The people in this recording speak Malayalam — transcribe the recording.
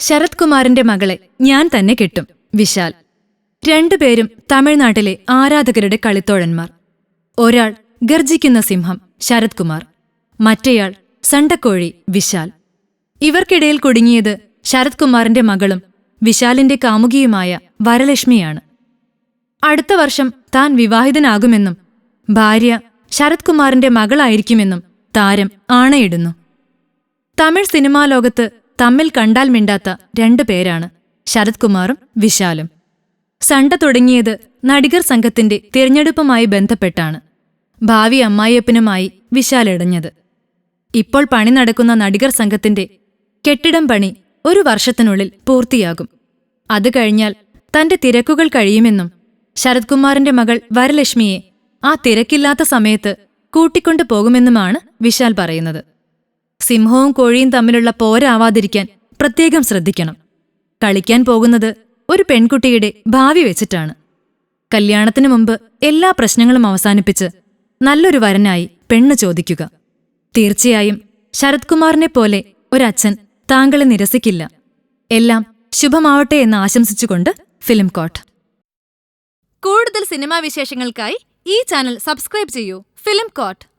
ശരത് കുമാറിന്റെ മകളെ ഞാൻ തന്നെ കിട്ടും വിശാൽ. രണ്ടുപേരും തമിഴ്നാട്ടിലെ ആരാധകരുടെ കളിത്തോഴന്മാർ. ഒരാൾ ഗർജിക്കുന്ന സിംഹം ശരത് കുമാർ മറ്റേയാൾ സണ്ടക്കോഴി വിശാൽ. ഇവർക്കിടയിൽ കുടുങ്ങിയത് ശരത് കുമാറിന്റെ മകളും വിശാലിന്റെ കാമുകിയുമായ വരലക്ഷ്മിയാണ്. അടുത്ത വർഷം താൻ വിവാഹിതനാകുമെന്നും ഭാര്യ ശരത് കുമാറിന്റെ മകളായിരിക്കുമെന്നും താരം ആണയിടുന്നു. തമിഴ് സിനിമാ ലോകത്ത് തമ്മിൽ കണ്ടാൽ മിണ്ടാത്ത രണ്ടു പേരാണ് ശരത് കുമാറും വിശാലും. സണ്ട തുടങ്ങിയത് നടികർ സംഘത്തിന്റെ തിരഞ്ഞെടുപ്പുമായി ബന്ധപ്പെട്ടാണ്. ഭാവി അമ്മായിയപ്പനുമായി വിശാൽ ഇടഞ്ഞത്. ഇപ്പോൾ പണി നടക്കുന്ന നടികർ സംഘത്തിന്റെ കെട്ടിടം പണി ഒരു വർഷത്തിനുള്ളിൽ പൂർത്തിയാകും. അത് കഴിഞ്ഞാൽ തന്റെ തിരക്കുകൾ കഴിയുമെന്നും ശരത്കുമാറിന്റെ മകൾ വരലക്ഷ്മിയെ ആ തിരക്കില്ലാത്ത സമയത്ത് കൂട്ടിക്കൊണ്ടു പോകുമെന്നുമാണ് വിശാൽ പറയുന്നത്. സിംഹവും കോഴിയും തമ്മിലുള്ള പോരാവാതിരിക്കാൻ പ്രത്യേകം ശ്രദ്ധിക്കണം. കളിക്കാൻ പോകുന്നത് ഒരു പെൺകുട്ടിയുടെ ഭാവി വെച്ചിട്ടാണ്. കല്യാണത്തിനു മുമ്പ് എല്ലാ പ്രശ്നങ്ങളും അവസാനിപ്പിച്ച് നല്ലൊരു വരനായി പെണ്ണ് ചോദിക്കുക. തീർച്ചയായും ശരത് കുമാറിനെ പോലെ ഒരച്ഛൻ താങ്കളെ നിരസിക്കില്ല. എല്ലാം ശുഭമാവട്ടെ എന്ന് ആശംസിച്ചുകൊണ്ട് ഫിലിം കോട്ട്. കൂടുതൽ സിനിമാ വിശേഷങ്ങൾക്കായി ഈ ചാനൽ സബ്സ്ക്രൈബ് ചെയ്യൂ. Film coat.